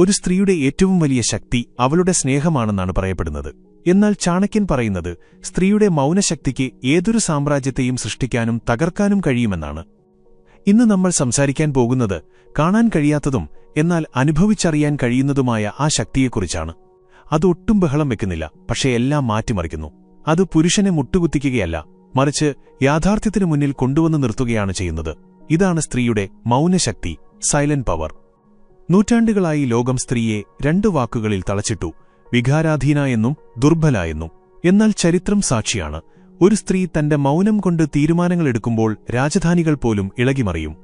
ഒരു സ്ത്രീയുടെ ഏറ്റവും വലിയ ശക്തി അവളുടെ സ്നേഹമാണെന്നാണ് പറയപ്പെടുന്നത്. എന്നാൽ ചാണക്യൻ പറയുന്നത് സ്ത്രീയുടെ മൗനശക്തിക്ക് ഏതൊരു സാമ്രാജ്യത്തെയും സൃഷ്ടിക്കാനും തകർക്കാനും കഴിയുമെന്നാണ്. ഇന്ന് നമ്മൾ സംസാരിക്കാൻ പോകുന്നത് കാണാൻ കഴിയാത്തതും എന്നാൽ അനുഭവിച്ചറിയാൻ കഴിയുന്നതുമായ ആ ശക്തിയെക്കുറിച്ചാണ്. അതൊട്ടും ബഹളം വെക്കുന്നില്ല പക്ഷേ എല്ലാം മാറ്റിമറിക്കുന്നു. അത് പുരുഷനെ മുട്ടുകുത്തിക്കുകയല്ല മറിച്ച് യാഥാർത്ഥ്യത്തിനു മുന്നിൽ കൊണ്ടുവന്നു നിർത്തുകയാണ് ചെയ്യുന്നത്. ഇതാണ് സ്ത്രീയുടെ മൗനശക്തി സൈലന്റ് പവർ. നൂറ്റാണ്ടുകളായി ലോകം സ്ത്രീയെ രണ്ടു വാക്കുകളിൽ തളച്ചിട്ടു. വികാരാധീന എന്നും ദുർബല എന്നും. എന്നാൽ ചരിത്രം സാക്ഷിയാണ്. ഒരു സ്ത്രീ തന്റെ മൗനം കൊണ്ട് തീരുമാനങ്ങളെടുക്കുമ്പോൾ രാജധാനികൾ പോലും ഇളകിമറിയും.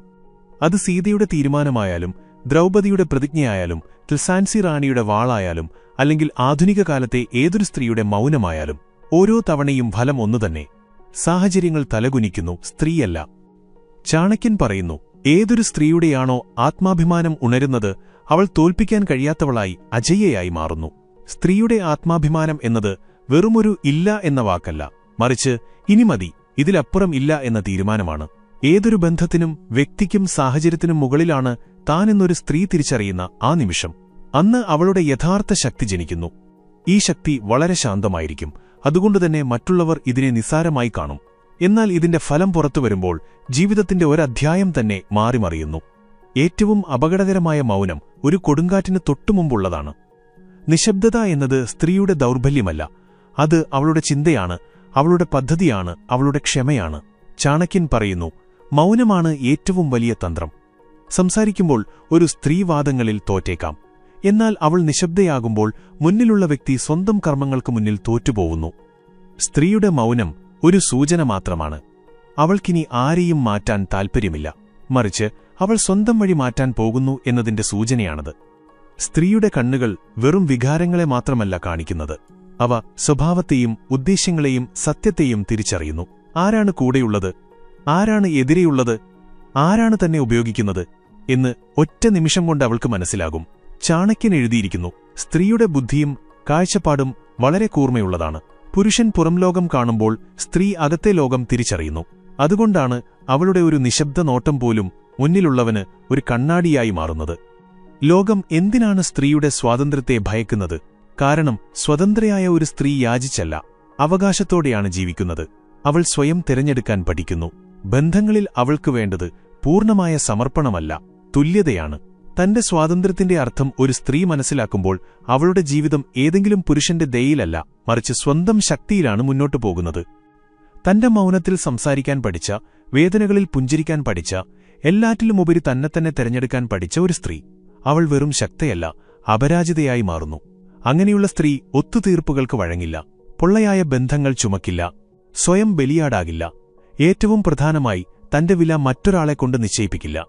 അത് സീതയുടെ തീരുമാനമായാലും ദ്രൗപദിയുടെ പ്രതിജ്ഞയായാലും ത്രിസാൻസി റാണിയുടെ വാളായാലും അല്ലെങ്കിൽ ആധുനിക കാലത്തെ ഏതൊരു സ്ത്രീയുടെ മൗനമായാലും ഓരോ തവണയും ഫലം ഒന്നുതന്നെ. സാഹചര്യങ്ങൾ തലകുനിക്കുന്നു സ്ത്രീയല്ല. ചാണക്യൻ പറയുന്നു ഏതൊരു സ്ത്രീയുടെയാണോ ആത്മാഭിമാനം ഉണരുന്നത് അവൾ തോൽപ്പിക്കാൻ കഴിയാത്തവളായി അജയ്യയായി മാറുന്നു. സ്ത്രീയുടെ ആത്മാഭിമാനം എന്നത് വെറുമൊരു ഇല്ല എന്ന വാക്കല്ല. മറിച്ച് ഇനി മതി ഇതിലപ്പുറം ഇല്ല എന്ന തീരുമാനമാണ്. ഏതൊരു ബന്ധത്തിനും വ്യക്തിക്കും സാഹചര്യത്തിനും മുകളിലാണ് താനെന്നൊരു സ്ത്രീ തിരിച്ചറിയുന്ന ആ നിമിഷം. അന്ന് അവളുടെ യഥാർത്ഥ ശക്തി ജനിക്കുന്നു. ഈ ശക്തി വളരെ ശാന്തമായിരിക്കും. അതുകൊണ്ടുതന്നെ മറ്റുള്ളവർ ഇതിനെ നിസ്സാരമായി കാണും. എന്നാൽ ഇതിന്റെ ഫലം പുറത്തു വരുമ്പോൾ ജീവിതത്തിന്റെ ഒരധ്യായം തന്നെ മാറിമറിയുന്നു. ഏറ്റവും അപകടകരമായ മൗനം ഒരു കൊടുങ്കാറ്റിന് തൊട്ടുമുമ്പുള്ളതാണ് നിശബ്ദത എന്നത് സ്ത്രീയുടെ ദൗർബല്യമല്ല. അത് അവളുടെ ചിന്തയാണ് അവളുടെ പദ്ധതിയാണ് അവളുടെ ക്ഷമയാണ്. ചാണക്യൻ പറയുന്നു മൗനമാണ് ഏറ്റവും വലിയ തന്ത്രം. സംസാരിക്കുമ്പോൾ ഒരു സ്ത്രീവാദങ്ങളിൽ തോറ്റേക്കാം. എന്നാൽ അവൾ നിശബ്ദയാകുമ്പോൾ മുന്നിലുള്ള വ്യക്തി സ്വന്തം കർമ്മങ്ങൾക്ക് മുന്നിൽ തോറ്റുപോകുന്നു. സ്ത്രീയുടെ മൗനം ഒരു സൂചന മാത്രമാണ്. അവൾക്കിനി ആരെയും മാറ്റാൻ താൽപ്പര്യമില്ല. മറിച്ച് അവൾ സ്വന്തം വഴി മാറ്റാൻ പോകുന്നു എന്നതിന്റെ സൂചനയാണത്. സ്ത്രീയുടെ കണ്ണുകൾ വെറും വികാരങ്ങളെ മാത്രമല്ല കാണിക്കുന്നത്. അവ സ്വഭാവത്തെയും ഉദ്ദേശ്യങ്ങളെയും സത്യത്തെയും തിരിച്ചറിയുന്നു. ആരാണ് കൂടെയുള്ളത്? ആരാണ് എതിരെയുള്ളത്? ആരാണ് തന്നെ ഉപയോഗിക്കുന്നത്? എന്ന് ഒറ്റ നിമിഷം കൊണ്ട് അവൾക്ക് മനസ്സിലാകും. ചാണക്യൻ എഴുതിയിരിക്കുന്നു സ്ത്രീയുടെ ബുദ്ധിയും കാഴ്ചപ്പാടും വളരെ കൂർമ്മയുള്ളതാണ് പുരുഷൻ പുറംലോകം കാണുമ്പോൾ സ്ത്രീ അകത്തെ ലോകം തിരിച്ചറിയുന്നു. അതുകൊണ്ടാണ് അവളുടെ ഒരു നിശബ്ദ നോട്ടം പോലും മുന്നിലുള്ളവന് ഒരു കണ്ണാടിയായി മാറുന്നത്. ലോകം എന്തിനാണ് സ്ത്രീയുടെ സ്വാതന്ത്ര്യത്തെ ഭയക്കുന്നത്? കാരണം സ്വതന്ത്രയായ ഒരു സ്ത്രീ യാചിച്ചല്ല അവകാശത്തോടെയാണ് ജീവിക്കുന്നത്. അവൾ സ്വയം തിരഞ്ഞെടുക്കാൻ പഠിക്കുന്നു. ബന്ധങ്ങളിൽ അവൾക്ക് വേണ്ടത് പൂർണമായ സമർപ്പണമല്ല തുല്യതയാണ്. തന്റെ സ്വാതന്ത്ര്യത്തിന്റെ അർത്ഥം ഒരു സ്ത്രീ മനസ്സിലാക്കുമ്പോൾ അവളുടെ ജീവിതം ഏതെങ്കിലും പുരുഷന്റെ ദയയിലല്ല മറിച്ച് സ്വന്തം ശക്തിയിലാണ് മുന്നോട്ടു പോകുന്നത്. തന്റെ മൗനത്തിൽ സംസാരിക്കാൻ പഠിച്ച വേദനകളിൽ പുഞ്ചിരിക്കാൻ പഠിച്ച എല്ലാറ്റിലുമുപരി തന്നെ തന്നെ തെരഞ്ഞെടുക്കാൻ പഠിച്ച ഒരു സ്ത്രീ. അവൾ വെറും ശക്തയല്ല അപരാജിതയായി മാറുന്നു. അങ്ങനെയുള്ള സ്ത്രീ ഒത്തുതീർപ്പുകൾക്ക് വഴങ്ങില്ല പൊള്ളയായ ബന്ധങ്ങൾ ചുമക്കില്ല സ്വയം ബലിയാടാകില്ല. ഏറ്റവും പ്രധാനമായി തന്റെ വില മറ്റൊരാളെക്കൊണ്ട് നിശ്ചയിപ്പിക്കില്ല.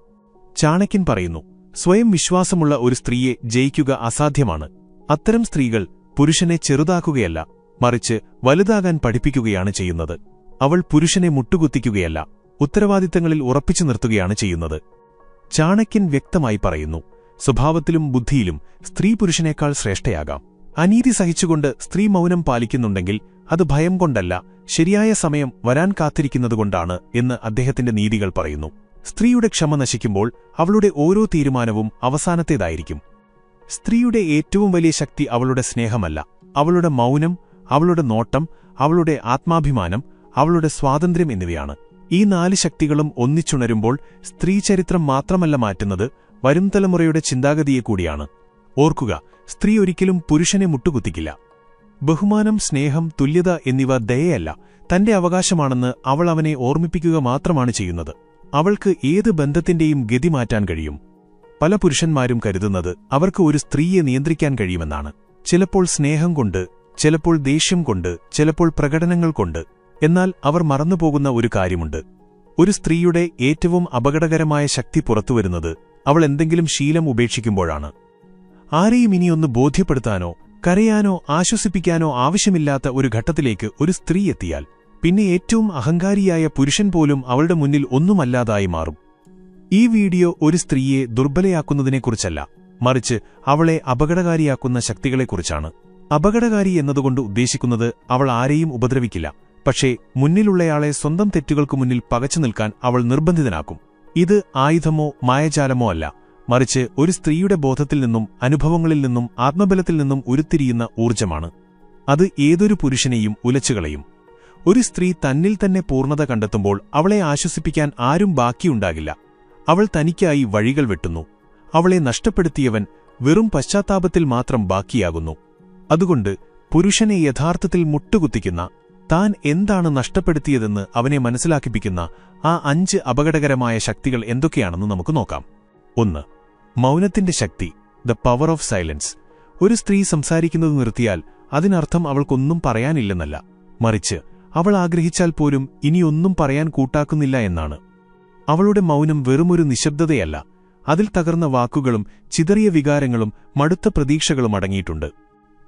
ചാണക്യൻ പറയുന്നു സ്വയം വിശ്വാസമുള്ള ഒരു സ്ത്രീയെ ജയിക്കുക അസാധ്യമാണ്. അത്തരം സ്ത്രീകൾ പുരുഷനെ ചെറുതാക്കുകയല്ല മറിച്ച് വലുതാകാൻ പഠിപ്പിക്കുകയാണ് ചെയ്യുന്നത്. അവൾ പുരുഷനെ മുട്ടുകുത്തിക്കുകയല്ല ഉത്തരവാദിത്തങ്ങളിൽ ഉറപ്പിച്ചു നിർത്തുകയാണ് ചെയ്യുന്നത്. ചാണക്യൻ വ്യക്തമായി പറയുന്നു സ്വഭാവത്തിലും ബുദ്ധിയിലും സ്ത്രീ പുരുഷനേക്കാൾ ശ്രേഷ്ഠയാകാം. അനീതി സഹിച്ചുകൊണ്ട് സ്ത്രീ മൗനം പാലിക്കുന്നുണ്ടെങ്കിൽ അത് ഭയം കൊണ്ടല്ല ശരിയായ സമയം വരാൻ കാത്തിരിക്കുന്നതുകൊണ്ടാണ് എന്ന് അദ്ദേഹത്തിന്റെ നീതികൾ പറയുന്നു. സ്ത്രീയുടെ ക്ഷമ നശിക്കുമ്പോൾ അവളുടെ ഓരോ തീരുമാനവും അവസാനത്തേതായിരിക്കും. സ്ത്രീയുടെ ഏറ്റവും വലിയ ശക്തി അവളുടെ സ്നേഹമല്ല. അവളുടെ മൗനം അവളുടെ നോട്ടം അവളുടെ ആത്മാഭിമാനം അവളുടെ സ്വാതന്ത്ര്യം എന്നിവയാണ്. ഈ നാല് ശക്തികളും ഒന്നിച്ചുണരുമ്പോൾ സ്ത്രീചരിത്രം മാത്രമല്ല മാറ്റുന്നത് വരും തലമുറയുടെ ചിന്താഗതിയെ കൂടിയാണ്. ഓർക്കുക സ്ത്രീ ഒരിക്കലും പുരുഷനെ മുട്ടുകുത്തിക്കില്ല. ബഹുമാനം സ്നേഹം തുല്യത എന്നിവ ദയയല്ല. തന്റെ അവകാശമാണെന്ന് അവൾ അവനെ ഓർമ്മിപ്പിക്കുക മാത്രമാണ് ചെയ്യുന്നത്. അവൾക്ക് ഏത് ബന്ധത്തിന്റെയും ഗതി മാറ്റാൻ കഴിയും. പല പുരുഷന്മാരും കരുതുന്നത് അവർക്ക് ഒരു സ്ത്രീയെ നിയന്ത്രിക്കാൻ കഴിയുമെന്നാണ്. ചിലപ്പോൾ സ്നേഹം കൊണ്ട് ചിലപ്പോൾ ദേഷ്യം കൊണ്ട് ചിലപ്പോൾ പ്രകടനങ്ങൾ കൊണ്ട്. എന്നാൽ അവർ മറന്നുപോകുന്ന ഒരു കാര്യമുണ്ട്. ഒരു സ്ത്രീയുടെ ഏറ്റവും അപകടകരമായ ശക്തി പുറത്തുവരുന്നത് അവൾ എന്തെങ്കിലും ശീലം ഉപേക്ഷിക്കുമ്പോഴാണ്. ആരെയും ഇനിയൊന്ന് ബോധ്യപ്പെടുത്താനോ കരയാനോ ആശ്വസിപ്പിക്കാനോ ആവശ്യമില്ലാത്ത ഒരു ഘട്ടത്തിലേക്ക് ഒരു സ്ത്രീ എത്തിയാൽ പിന്നെ ഏറ്റവും അഹങ്കാരിയായ പുരുഷൻ പോലും അവളുടെ മുന്നിൽ ഒന്നുമല്ലാതായി മാറും. ഈ വീഡിയോ ഒരു സ്ത്രീയെ ദുർബലയാക്കുന്നതിനെക്കുറിച്ചല്ല മറിച്ച് അവളെ അപകടകാരിയാക്കുന്ന ശക്തികളെക്കുറിച്ചാണ്. അപകടകാരി എന്നതുകൊണ്ട് ഉദ്ദേശിക്കുന്നത് അവൾ ആരെയും ഉപദ്രവിക്കില്ല പക്ഷേ മുന്നിലുള്ളയാളെ സ്വന്തം തെറ്റുകൾക്കു മുന്നിൽ പകച്ചു നിൽക്കാൻ അവൾ നിർബന്ധിതനാക്കും. ഇത് ആയുധമോ മായജാലമോ അല്ല മറിച്ച് ഒരു സ്ത്രീയുടെ ബോധത്തിൽ നിന്നും അനുഭവങ്ങളിൽ നിന്നും ആത്മബലത്തിൽ നിന്നും ഉരുത്തിരിയുന്ന ഊർജമാണ്. അത് ഏതൊരു പുരുഷനെയും ഉലച്ചുകളയും. ഒരു സ്ത്രീ തന്നിൽ തന്നെ പൂർണത കണ്ടെത്തുമ്പോൾ അവളെ ആശ്വസിപ്പിക്കാൻ ആരും ബാക്കിയുണ്ടാകില്ല. അവൾ തനിക്കായി വഴികൾ വെട്ടുന്നു. അവളെ നഷ്ടപ്പെടുത്തിയവൻ വെറും പശ്ചാത്താപത്തിൽ മാത്രം ബാക്കിയാകുന്നു. അതുകൊണ്ട് പുരുഷനെ യഥാർത്ഥത്തിൽ മുട്ടുകുത്തിക്കുന്ന താൻ എന്താണ് നഷ്ടപ്പെടുത്തിയതെന്ന് അവനെ മനസ്സിലാക്കിപ്പിക്കുന്ന ആ അഞ്ച് അപകടകരമായ ശക്തികൾ എന്തൊക്കെയാണെന്ന് നമുക്ക് നോക്കാം. ഒന്ന് മൗനത്തിന്റെ ശക്തി ദ പവർ ഓഫ് സൈലൻസ് ഒരു സ്ത്രീ സംസാരിക്കുന്നത് നിർത്തിയാൽ അതിനർത്ഥം അവൾക്കൊന്നും പറയാനില്ലെന്നല്ല. മറിച്ച് അവൾ ആഗ്രഹിച്ചാൽ പോലും ഇനിയൊന്നും പറയാൻ കൂട്ടാക്കുന്നില്ല എന്നാണ്. അവളുടെ മൗനം വെറുമൊരു നിശബ്ദതയല്ല. അതിൽ തകർന്ന വാക്കുകളും ചിതറിയ വികാരങ്ങളും മടുത്ത പ്രതീക്ഷകളും അടങ്ങിയിട്ടുണ്ട്.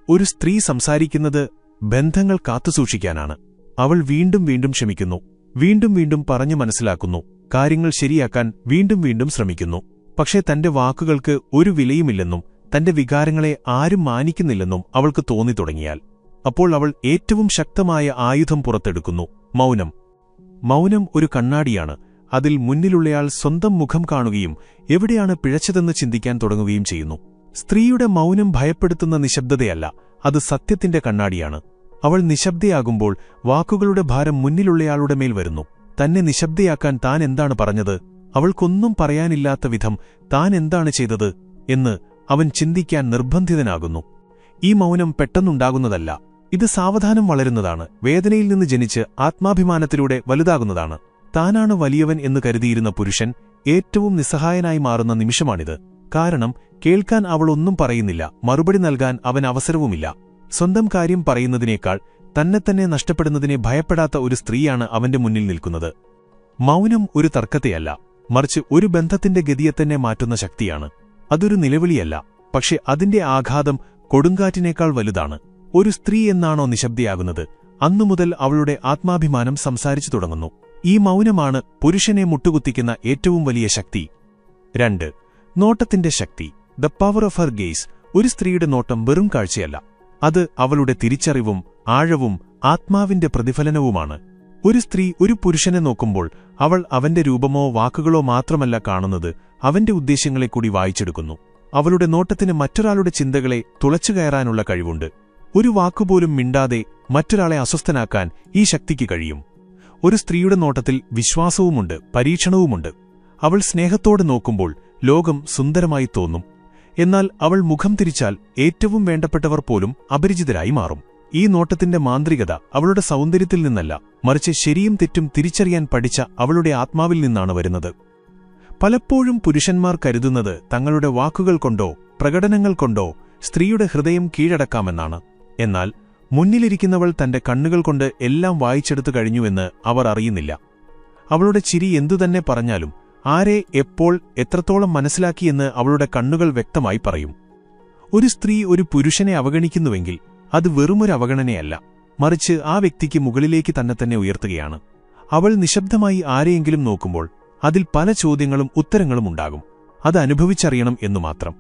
ഒരു സ്ത്രീ സംസാരിക്കുന്നത് ബന്ധങ്ങൾ കാത്തുസൂക്ഷിക്കാനാണ്. അവൾ വീണ്ടും വീണ്ടും ക്ഷമിക്കുന്നു. വീണ്ടും വീണ്ടും പറഞ്ഞു മനസ്സിലാക്കുന്നു. കാര്യങ്ങൾ ശരിയാക്കാൻ വീണ്ടും വീണ്ടും ശ്രമിക്കുന്നു. പക്ഷേ തന്റെ വാക്കുകൾക്ക് ഒരു വിലയുമില്ലെന്നും തന്റെ വികാരങ്ങളെ ആരും മാനിക്കുന്നില്ലെന്നും അവൾക്ക് തോന്നി തുടങ്ങിയാൽ. അപ്പോൾ അവൾ ഏറ്റവും ശക്തമായ ആയുധം പുറത്തെടുക്കുന്നു. മൗനം. മൗനം ഒരു കണ്ണാടിയാണ്. അതിൽ മുന്നിലുള്ളയാൾ സ്വന്തം മുഖം കാണുകയും എവിടെയാണ് പിഴച്ചതെന്ന് ചിന്തിക്കാൻ തുടങ്ങുകയും ചെയ്യുന്നു. സ്ത്രീയുടെ മൗനം ഭയപ്പെടുത്തുന്ന നിശബ്ദതയല്ല അത് സത്യത്തിന്റെ കണ്ണാടിയാണ്. അവൾ നിശബ്ദയാകുമ്പോൾ വാക്കുകളുടെ ഭാരം മുന്നിലുള്ളയാളുടെ മേൽ വരുന്നു. തന്നെ നിശബ്ദയാക്കാൻ താൻ എന്താണ് പറഞ്ഞത്? അവൾക്കൊന്നും പറയാനില്ലാത്ത വിധം താൻ എന്താണ് ചെയ്തത്? എന്ന് അവൻ ചിന്തിക്കാൻ നിർബന്ധിതനാകുന്നു. ഈ മൗനം പെട്ടെന്നുണ്ടാകുന്നതല്ല. ഇത് സാവധാനം വളരുന്നതാണ്. വേദനയിൽ നിന്ന് ജനിച്ച് ആത്മാഭിമാനത്തിലൂടെ വലുതാകുന്നതാണ്. താനാണ് വലിയവൻ എന്ന് കരുതിയിരുന്ന പുരുഷൻ ഏറ്റവും നിസ്സഹായനായി മാറുന്ന നിമിഷമാണിത്. കാരണം കേൾക്കാൻ അവൾ ഒന്നും പറയുന്നില്ല. മറുപടി നൽകാൻ അവൻ അവസരവുമില്ല. സ്വന്തം കാര്യം പറയുന്നതിനേക്കാൾ തന്നെ തന്നെ നഷ്ടപ്പെടുന്നതിനെ ഭയപ്പെടാത്ത ഒരു സ്ത്രീയാണ് അവന്റെ മുന്നിൽ നിൽക്കുന്നത്. മൗനം ഒരു തർക്കത്തെയല്ല. മറിച്ച് ഒരു ബന്ധത്തിന്റെ ഗതിയെ തന്നെ മാറ്റുന്ന ശക്തിയാണ്. അതൊരു നിലവിളിയല്ല. പക്ഷെ അതിന്റെ ആഘാതം കൊടുങ്കാറ്റിനേക്കാൾ വലുതാണ്. ഒരു സ്ത്രീ എന്നാണോ നിശബ്ദയാകുന്നത്? അന്നുമുതൽ അവളുടെ ആത്മാഭിമാനം സംസാരിച്ചു തുടങ്ങുന്നു. ഈ മൗനമാണ് പുരുഷനെ മുട്ടുകുത്തിക്കുന്ന ഏറ്റവും വലിയ ശക്തി. രണ്ട്. നോട്ടത്തിന്റെ ശക്തി. The power of her gaze ഒരു സ്ത്രീയുടെ നോട്ടം വെറും കാഴ്ചയല്ല. അത് അവളുടെ തിരിച്ചറിവും ആഴവും ആത്മാവിന്റെ പ്രതിഫലനവുമാണ്. ഒരു സ്ത്രീ ഒരു പുരുഷനെ നോക്കുമ്പോൾ അവൾ അവന്റെ രൂപമോ വാക്കുകളോ മാത്രമല്ല കാണുന്നത് അവന്റെ ഉദ്ദേശ്യങ്ങളെ കൂടി വായിച്ചെടുക്കുന്നു. അവളുടെ നോട്ടത്തിന് മറ്റൊരാളുടെ ചിന്തകളെ തുളച്ചുകയറാനുള്ള കഴിവുണ്ട്. ഒരു വാക്കുപോലും മിണ്ടാതെ മറ്റൊരാളെ അസ്വസ്ഥനാക്കാൻ ഈ ശക്തിക്ക് കഴിയും. ഒരു സ്ത്രീയുടെ നോട്ടത്തിൽ വിശ്വാസവുമുണ്ട് പരീക്ഷണവുമുണ്ട്. അവൾ സ്നേഹത്തോടെ നോക്കുമ്പോൾ ലോകം സുന്ദരമായി തോന്നും. എന്നാൽ അവൾ മുഖം തിരിച്ചാൽ ഏറ്റവും വേണ്ടപ്പെട്ടവർ പോലും അപരിചിതരായി മാറും. ഈ നോട്ടത്തിന്റെ മാന്ത്രികത അവളുടെ സൗന്ദര്യത്തിൽ നിന്നല്ല മറിച്ച് ശരിയും തെറ്റും തിരിച്ചറിയാൻ പഠിച്ച അവളുടെ ആത്മാവിൽ നിന്നാണ് വരുന്നത്. പലപ്പോഴും പുരുഷന്മാർ കരുതുന്നത് തങ്ങളുടെ വാക്കുകൾ കൊണ്ടോ പ്രകടനങ്ങൾ കൊണ്ടോ സ്ത്രീയുടെ ഹൃദയം കീഴടക്കാമെന്നാണ്. എന്നാൽ മുന്നിലിരിക്കുന്നവൾ തന്റെ കണ്ണുകൾ കൊണ്ട് എല്ലാം വായിച്ചെടുത്തു കഴിഞ്ഞുവെന്ന് അവർ അറിയുന്നില്ല. അവളുടെ ചിരി എന്തുതന്നെ പറഞ്ഞാലും ആരെ എപ്പോൾ എത്രത്തോളം മനസ്സിലാക്കിയെന്ന് അവളുടെ കണ്ണുകൾ വ്യക്തമായി പറയും. ഒരു സ്ത്രീ ഒരു പുരുഷനെ അവഗണിക്കുന്നുവെങ്കിൽ അത് വെറുമൊരു അവഗണനയല്ല. മറിച്ച് ആ വ്യക്തിക്ക് മുകളിലേക്ക് തന്നെ തന്നെ ഉയർത്തുകയാണ്. അവൾ നിശബ്ദമായി ആരെയെങ്കിലും നോക്കുമ്പോൾ അതിൽ പല ചോദ്യങ്ങളും ഉത്തരങ്ങളും ഉണ്ടാകും. അത് അനുഭവിച്ചറിയണം എന്നു മാത്രം.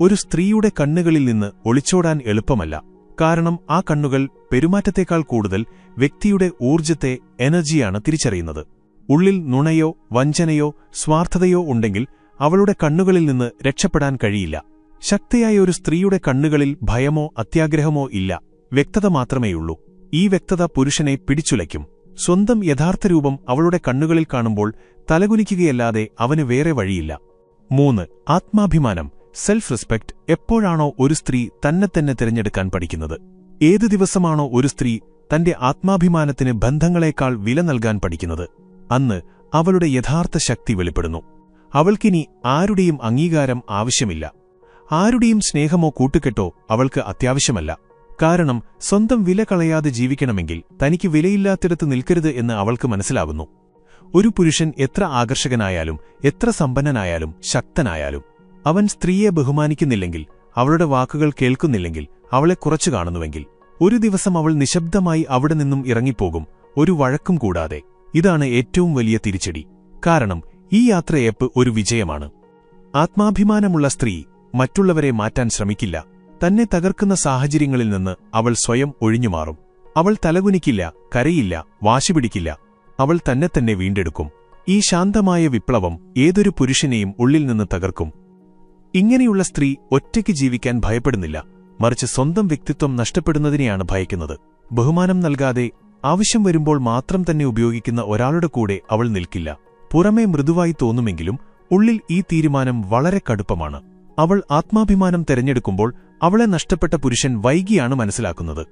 ഒരു സ്ത്രീയുടെ കണ്ണുകളിൽ നിന്ന് ഒളിച്ചോടാൻ എളുപ്പമല്ല. കാരണം ആ കണ്ണുകൾ പെരുമാറ്റത്തേക്കാൾ കൂടുതൽ വ്യക്തിയുടെ ഊർജത്തെ എനർജിയാണ് തിരിച്ചറിയുന്നത്. ഉള്ളിൽ നുണയോ വഞ്ചനയോ സ്വാർത്ഥതയോ ഉണ്ടെങ്കിൽ അവളുടെ കണ്ണുകളിൽ നിന്ന് രക്ഷപ്പെടാൻ കഴിയില്ല. ശക്തിയായ ഒരു സ്ത്രീയുടെ കണ്ണുകളിൽ ഭയമോ അത്യാഗ്രഹമോ ഇല്ല. വ്യക്തത മാത്രമേയുള്ളൂ. ഈ വ്യക്തത പുരുഷനെ പിടിച്ചുലയ്ക്കും. സ്വന്തം യഥാർത്ഥ രൂപം അവളുടെ കണ്ണുകളിൽ കാണുമ്പോൾ തലകുനിക്കുകയല്ലാതെ അവന് വേറെ വഴിയില്ല. മൂന്ന് ആത്മാഭിമാനം. സെൽഫ് റെസ്പെക്ട് എപ്പോഴാണോ ഒരു സ്ത്രീ തന്നെ തന്നെ തിരഞ്ഞെടുക്കാൻ പഠിക്കുന്നത്? ഏതു ദിവസമാണോ ഒരു സ്ത്രീ തന്റെ ആത്മാഭിമാനത്തിന് ബന്ധങ്ങളെക്കാൾ വില നൽകാൻ പഠിക്കുന്നത്? അന്ന് അവളുടെ യഥാർത്ഥ ശക്തി വെളിപ്പെടുന്നു. അവൾക്കിനി ആരുടെയും അംഗീകാരം ആവശ്യമില്ല. ആരുടെയും സ്നേഹമോ കൂട്ടുകെട്ടോ അവൾക്ക് അത്യാവശ്യമല്ല. കാരണം സ്വന്തം വില കളയാതെ ജീവിക്കണമെങ്കിൽ തനിക്ക് വിലയില്ലാത്തിടത്ത് നിൽക്കരുത് എന്ന് അവൾക്ക് മനസ്സിലാകുന്നു ഒരു പുരുഷൻ എത്ര ആകർഷകനായാലും എത്ര സമ്പന്നനായാലും ശക്തനായാലും അവൻ സ്ത്രീയെ ബഹുമാനിക്കുന്നില്ലെങ്കിൽ അവളുടെ വാക്കുകൾ കേൾക്കുന്നില്ലെങ്കിൽ അവളെ കുറച്ചു കാണുന്നുവെങ്കിൽ ഒരു ദിവസം അവൾ നിശബ്ദമായി അവിടെ നിന്നും ഇറങ്ങിപ്പോകും ഒരു വഴക്കും കൂടാതെ. ഇതാണ് ഏറ്റവും വലിയ തിരിച്ചടി. കാരണം ഈ യാത്രയേപ്പ് ഒരു വിജയമാണ്. ആത്മാഭിമാനമുള്ള സ്ത്രീ മറ്റുള്ളവരെ മാറ്റാൻ ശ്രമിക്കില്ല. തന്നെ തകർക്കുന്ന സാഹചര്യങ്ങളിൽ നിന്ന് അവൾ സ്വയം ഒഴിഞ്ഞുമാറും. അവൾ തലകുനിക്കില്ല കരയില്ല വാശിപിടിക്കില്ല. അവൾ തന്നെ തന്നെ വീണ്ടെടുക്കും. ഈ ശാന്തമായ വിപ്ലവം ഏതൊരു പുരുഷനെയും ഉള്ളിൽ നിന്ന് തകർക്കും. ഇങ്ങനെയുള്ള സ്ത്രീ ഒറ്റയ്ക്ക് ജീവിക്കാൻ ഭയപ്പെടുന്നില്ല. മറിച്ച് സ്വന്തം വ്യക്തിത്വം നഷ്ടപ്പെടുന്നതിനെയാണ് ഭയക്കുന്നത്. ബഹുമാനം നൽകാതെ ആവശ്യം വരുമ്പോൾ മാത്രം തന്നെ ഉപയോഗിക്കുന്ന ഒരാളുടെ കൂടെ അവൾ നിൽക്കില്ല. പുറമേ മൃദുവായി തോന്നുമെങ്കിലും ഉള്ളിൽ ഈ തീരുമാനം വളരെ കടുപ്പമാണ്. അവൾ ആത്മാഭിമാനം തെരഞ്ഞെടുക്കുമ്പോൾ അവളെ നഷ്ടപ്പെട്ട പുരുഷൻ വൈകിയാണ് മനസ്സിലാക്കുന്നത്.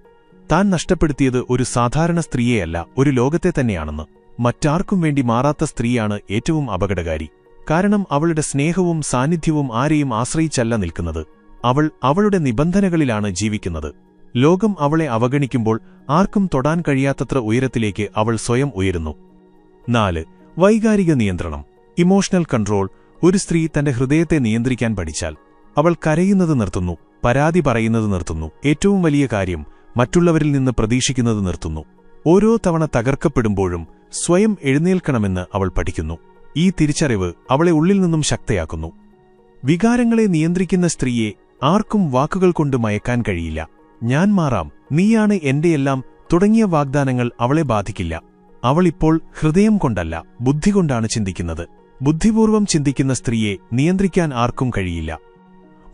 താൻ നഷ്ടപ്പെടുത്തിയത് ഒരു സാധാരണ സ്ത്രീയെയല്ല ഒരു ലോകത്തെ തന്നെയാണെന്ന്. മറ്റാർക്കും വേണ്ടി മാറാത്ത സ്ത്രീയാണ് ഏറ്റവും അപകടകാരി. കാരണം അവളുടെ സ്നേഹവും സാന്നിധ്യവും ആരെയും ആശ്രയിച്ചല്ല നിൽക്കുന്നത്. അവൾ അവളുടെ നിബന്ധനകളിലാണ് ജീവിക്കുന്നത്. ലോകം അവളെ അവഗണിക്കുമ്പോൾ ആർക്കും തൊടാൻ കഴിയാത്തത്ര ഉയരത്തിലേക്ക് അവൾ സ്വയം ഉയരുന്നു. നാല് വൈകാരിക നിയന്ത്രണം. Emotional control. ഒരു സ്ത്രീ തന്റെ ഹൃദയത്തെ നിയന്ത്രിക്കാൻ പഠിച്ചാൽ അവൾ കരയുന്നത് നിർത്തുന്നു പരാതി പറയുന്നത് നിർത്തുന്നു. ഏറ്റവും വലിയ കാര്യം മറ്റുള്ളവരിൽ നിന്ന് പ്രതീക്ഷിക്കുന്നത് നിർത്തുന്നു. ഓരോ തവണ തകർക്കപ്പെടുമ്പോഴും സ്വയം എഴുന്നേൽക്കണമെന്ന് അവൾ പഠിക്കുന്നു. ഈ തിരിച്ചറിവ് അവളെ ഉള്ളിൽ നിന്നും ശക്തയാക്കുന്നു. വികാരങ്ങളെ നിയന്ത്രിക്കുന്ന സ്ത്രീയെ ആർക്കും വാക്കുകൾ കൊണ്ട് മയക്കാൻ കഴിയില്ല. ഞാൻ മാറാം നീയാണ് എന്റെയെല്ലാം തുടങ്ങിയ വാഗ്ദാനങ്ങൾ അവളെ ബാധിക്കില്ല. അവളിപ്പോൾ ഹൃദയം കൊണ്ടല്ല ബുദ്ധി കൊണ്ടാണ് ചിന്തിക്കുന്നത്. ബുദ്ധിപൂർവം ചിന്തിക്കുന്ന സ്ത്രീയെ നിയന്ത്രിക്കാൻ ആർക്കും കഴിയില്ല.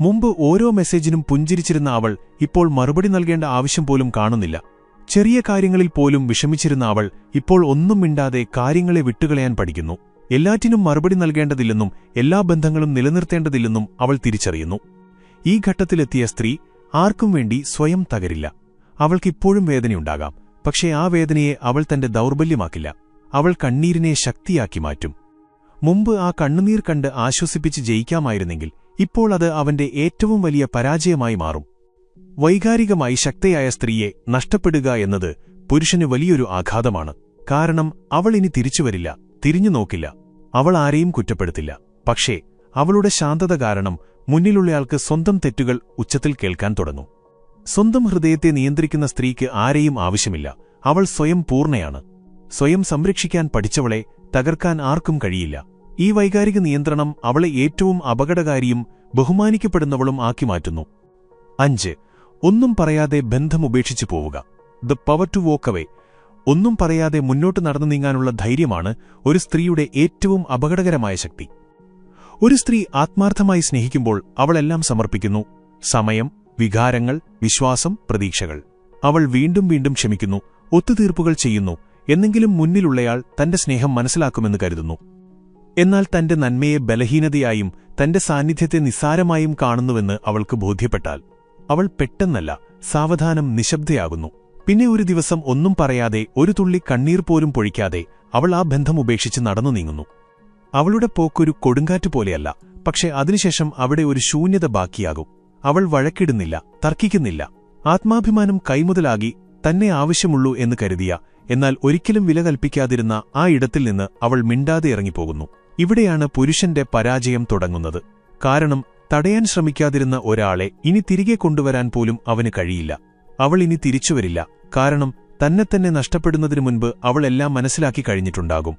മുമ്പ് ഓരോ മെസ്സേജിനും പുഞ്ചിരിച്ചിരുന്ന അവൾ ഇപ്പോൾ മറുപടി നൽകേണ്ട ആവശ്യം പോലും കാണുന്നില്ല. ചെറിയ കാര്യങ്ങളിൽ പോലും വിഷമിച്ചിരുന്ന അവൾ ഇപ്പോൾ ഒന്നും മിണ്ടാതെ കാര്യങ്ങളെ വിട്ടുകളയാൻ പഠിക്കുന്നു. എല്ലാറ്റിനും മറുപടി നൽകേണ്ടതില്ലെന്നും എല്ലാ ബന്ധങ്ങളും നിലനിർത്തേണ്ടതില്ലെന്നും അവൾ തിരിച്ചറിയുന്നു. ഈ ഘട്ടത്തിലെത്തിയ സ്ത്രീ ആർക്കും വേണ്ടി സ്വയം തകരില്ല. അവൾക്കിപ്പോഴും വേദനയുണ്ടാകാം. പക്ഷേ ആ വേദനയെ അവൾ തന്റെ ദൗർബല്യമാക്കില്ല. അവൾ കണ്ണീരിനെ ശക്തിയാക്കി മാറ്റും. മുമ്പ് ആ കണ്ണുനീർ കണ്ട് ആശ്വസിപ്പിച്ച് ജയിക്കാമായിരുന്നെങ്കിൽ ഇപ്പോൾ അത് അവന്റെ ഏറ്റവും വലിയ പരാജയമായി മാറും. വൈകാരികമായി ശക്തയായ സ്ത്രീയെ നഷ്ടപ്പെടുക എന്നത് പുരുഷന് വലിയൊരു ആഘാതമാണ്. കാരണം അവൾ ഇനി തിരിച്ചുവരില്ല. തിരിഞ്ഞു നോക്കില്ല. അവൾ ആരെയും കുറ്റപ്പെടുത്തില്ല. പക്ഷേ അവളുടെ ശാന്തത കാരണം മുന്നിലുള്ളയാൾക്ക് സ്വന്തം തെറ്റുകൾ ഉച്ചത്തിൽ കേൾക്കാൻ തുടങ്ങും. സ്വന്തം ഹൃദയത്തെ നിയന്ത്രിക്കുന്ന സ്ത്രീക്ക് ആരെയും ആവശ്യമില്ല. അവൾ സ്വയം പൂർണയാണ്. സ്വയം സംരക്ഷിക്കാൻ പഠിച്ചവളെ തകർക്കാൻ ആർക്കും കഴിയില്ല. ഈ വൈകാരിക നിയന്ത്രണം അവളെ ഏറ്റവും അപകടകാരിയും ബഹുമാനിക്കപ്പെടുന്നവളും ആക്കി മാറ്റുന്നു. അഞ്ച്. ഒന്നും പറയാതെ ബന്ധം ഉപേക്ഷിച്ചു പോവുക. ദ പവർ ടു വോക്കവേ ഒന്നും പറയാതെ മുന്നോട്ട് നടന്നു നീങ്ങാനുള്ള ധൈര്യമാണ് ഒരു സ്ത്രീയുടെ ഏറ്റവും അപകടകരമായ ശക്തി. ഒരു സ്ത്രീ ആത്മാർത്ഥമായി സ്നേഹിക്കുമ്പോൾ അവളെല്ലാം സമർപ്പിക്കുന്നു. സമയം വികാരങ്ങൾ വിശ്വാസം പ്രതീക്ഷകൾ. അവൾ വീണ്ടും വീണ്ടും ക്ഷമിക്കുന്നു ഒത്തുതീർപ്പുകൾ ചെയ്യുന്നു എന്നെങ്കിലും മുന്നിലുള്ളയാൾ തന്റെ സ്നേഹം മനസ്സിലാക്കുമെന്ന് കരുതുന്നു. എന്നാൽ തന്റെ നന്മയെ ബലഹീനതയായും തന്റെ സാന്നിധ്യത്തെ നിസ്സാരമായും കാണുന്നുവെന്ന് അവൾക്ക് ബോധ്യപ്പെട്ടാൽ അവൾ പെട്ടെന്നല്ല സാവധാനം നിശബ്ദയാകുന്നു. പിന്നെ ഒരു ദിവസം ഒന്നും പറയാതെ ഒരു തുള്ളി കണ്ണീർ പോലും പൊഴിക്കാതെ അവൾ ആ ബന്ധം ഉപേക്ഷിച്ച് നടന്നു നീങ്ങുന്നു. അവളുടെ പോക്കൊരു കൊടുങ്കാറ്റ് പോലെയല്ല പക്ഷെ അതിനുശേഷം അവിടെ ഒരു ശൂന്യത ബാക്കിയാകും. അവൾ വഴക്കിടുന്നില്ല തർക്കിക്കുന്നില്ല. ആത്മാഭിമാനം കൈമുതലാകി തന്നെ ആവശ്യമുള്ളൂ എന്ന് കരുതിയ എന്നാൽ ഒരിക്കലും വില കൽപ്പിക്കാതിരുന്ന ആ ഇടത്തിൽ നിന്ന് അവൾ മിണ്ടാതെ ഇറങ്ങിപ്പോകുന്നു. ഇവിടെയാണ് പുരുഷന്റെ പരാജയം തുടങ്ങുന്നത്. കാരണം തടയാൻ ശ്രമിക്കാതിരുന്ന ഒരാളെ ഇനി തിരികെ കൊണ്ടുവരാൻ പോലും അവന് കഴിയില്ല. അവൾ ഇനി തിരിച്ചുവരില്ല കാരണം തന്നെ തന്നെ നഷ്ടപ്പെടുന്നതിനു മുൻപ് അവൾ എല്ലാം മനസ്സിലാക്കി കഴിഞ്ഞിട്ടുണ്ടാകും.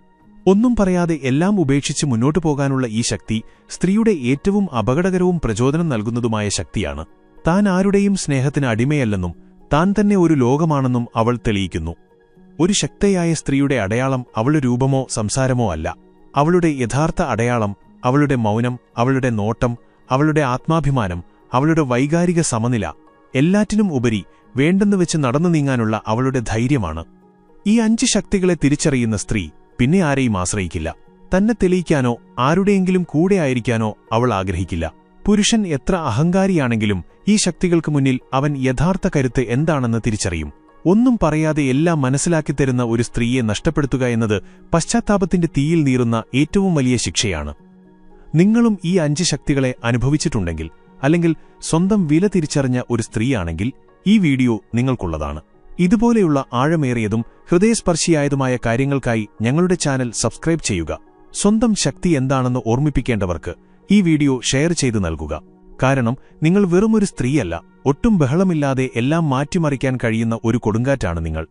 ഒന്നും പറയാതെ എല്ലാം ഉപേക്ഷിച്ച് മുന്നോട്ടു പോകാനുള്ള ഈ ശക്തി സ്ത്രീയുടെ ഏറ്റവും അപകടകരവും പ്രചോദനം നൽകുന്നതുമായ ശക്തിയാണ്. താൻ ആരുടെയും സ്നേഹത്തിന് അടിമയല്ലെന്നും താൻ തന്നെ ഒരു ലോകമാണെന്നും അവൾ തെളിയിക്കുന്നു. ഒരു ശക്തയായ സ്ത്രീയുടെ അടയാളം അവളുടെ രൂപമോ സംസാരമോ അല്ല. അവളുടെ യഥാർത്ഥ അടയാളം അവളുടെ മൗനം അവളുടെ നോട്ടം അവളുടെ ആത്മാഭിമാനം അവളുടെ വൈകാരിക സമനില എല്ലാറ്റിനും ഉപരി വേണ്ടെന്നു വെച്ച് നടന്നു നീങ്ങാനുള്ള അവളുടെ ധൈര്യമാണ്. ഈ അഞ്ച് ശക്തികളെ തിരിച്ചറിയുന്ന സ്ത്രീ പിന്നെ ആരെയും ആശ്രയിക്കില്ല. തന്നെ തെളിയിക്കാനോ ആരുടെയെങ്കിലും കൂടെ ആയിരിക്കാനോ അവൾ ആഗ്രഹിക്കില്ല. പുരുഷൻ എത്ര അഹങ്കാരിയാണെങ്കിലും ഈ ശക്തികൾക്ക് മുന്നിൽ അവൻ യഥാർത്ഥ കരുത്ത് എന്താണെന്ന് തിരിച്ചറിയും. ഒന്നും പറയാതെ എല്ലാം മനസ്സിലാക്കിത്തരുന്ന ഒരു സ്ത്രീയെ നഷ്ടപ്പെടുത്തുക എന്നത് പശ്ചാത്താപത്തിന്റെ തീയിൽ നീറുന്ന ഏറ്റവും വലിയ ശിക്ഷയാണ്. നിങ്ങളും ഈ അഞ്ച് ശക്തികളെ അനുഭവിച്ചിട്ടുണ്ടെങ്കിൽ അല്ലെങ്കിൽ സ്വന്തം വില തിരിച്ചറിഞ്ഞ ഒരു സ്ത്രീയാണെങ്കിൽ ഈ വീഡിയോ നിങ്ങൾക്കുള്ളതാണ്. ഇതുപോലെയുള്ള ആഴമേറിയതും ഹൃദയസ്പർശിയായതുമായ കാര്യങ്ങൾക്കായി ഞങ്ങളുടെ ചാനൽ സബ്സ്ക്രൈബ് ചെയ്യുക. സ്വന്തം ശക്തി എന്താണെന്ന് ഓർമ്മിപ്പിക്കേണ്ടവർക്ക് ഈ വീഡിയോ ഷെയർ ചെയ്തു നൽകുക. കാരണം നിങ്ങൾ വെറുമൊരു സ്ത്രീയല്ല ഒട്ടും ബഹളമില്ലാതെ എല്ലാം മാറ്റിമറിക്കാൻ കഴിയുന്ന ഒരു കൊടുങ്കാറ്റാണ് നിങ്ങൾ.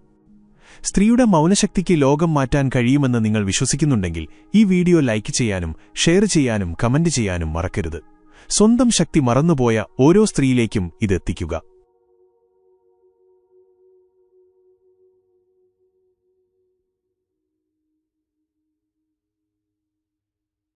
സ്ത്രീയുടെ മൗനശക്തിക്ക് ലോകം മാറ്റാൻ കഴിയുമെന്ന് നിങ്ങൾ വിശ്വസിക്കുന്നുണ്ടെങ്കിൽ ഈ വീഡിയോ ലൈക്ക് ചെയ്യാനും ഷെയർ ചെയ്യാനും കമന്റ് ചെയ്യാനും മറക്കരുത്. സ്വന്തം ശക്തി മറന്നുപോയ ഓരോ സ്ത്രീയിലേക്കും ഇതെത്തിക്കുക